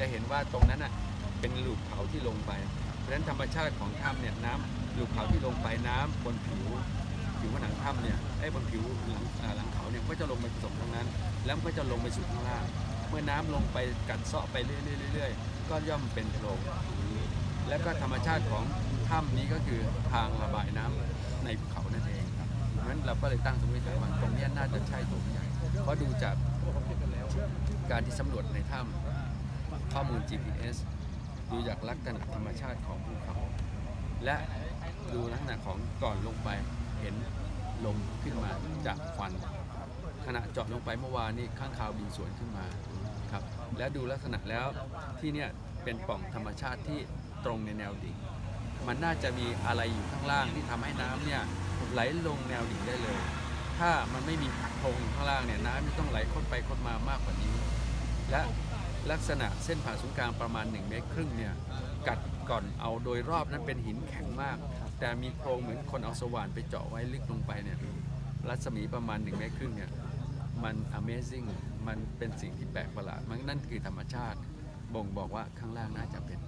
จะเห็นว่าตรงนั้นอะเป็นหลุมเขาที่ลงไป เพราะฉะนั้นธรรมชาติของถ้ำเนี่ยน้ำหลุมเขาที่ลงไปน้ำบนผิว ผิวผนังถ้ำเนี่ยไอ้บนผิวหลังอ่าหลังเขาเนี่ยก็จะลงไปผสมตรงนั้น แล้วก็จะลงไปสู่ข้างล่างเมื่อน้ำลงไปกัดเซาะไปเรื่อยๆเรื่อยก็ย่อมเป็นโพรงและก็ธรรมชาติของถ้ำนี้ก็คือทางระบายน้ำในภูเขานั่นเองครับเพราะฉะนั้นเราก็เลยตั้งสมมติฐานว่าตรงนี้น่าจะใช่ตรงใหญ่เพราะดูจากการที่สำรวจในถ้ำ ข้อมูล GPS ดูจากลักษณะธรรมชาติของภูเขา และดูลักษณะของก่อนลงไปเห็นลมขึ้นมาจากควัน ขณะเจาะลงไปเมื่อวานนี้ข้างคาวบินสวนขึ้นมาครับแล้วดูลักษณะแล้วที่เนี่ยเป็นปล่องธรรมชาติที่ตรงในแนวดิ่ง มันน่าจะมีอะไรอยู่ข้างล่างที่ทำให้น้ำเนี่ยไหลลงแนวดิ่งได้เลย ถ้ามันไม่มีโพรงข้างล่างเนี่ยน้ำจะต้องไหลคดไปคดมามากกว่านี้ และ ลักษณะเส้นผ่าศูนย์กลางประมาณ 1 เมตรครึ่งเนี่ยกัดก่อนเอาโดยรอบนั้นเป็นหินแข็งมาก แต่มีโพรงเหมือนคนเอาสว่านไปเจาะไว้ลึกลงไปเนี่ยรัศมีประมาณ 1 เมตรครึ่งเนี่ยมัน amazing มันเป็นสิ่งที่แปลกประหลาด มันนั่นคือธรรมชาติ บ่งบอกว่าข้างล่างน่าจะเป็น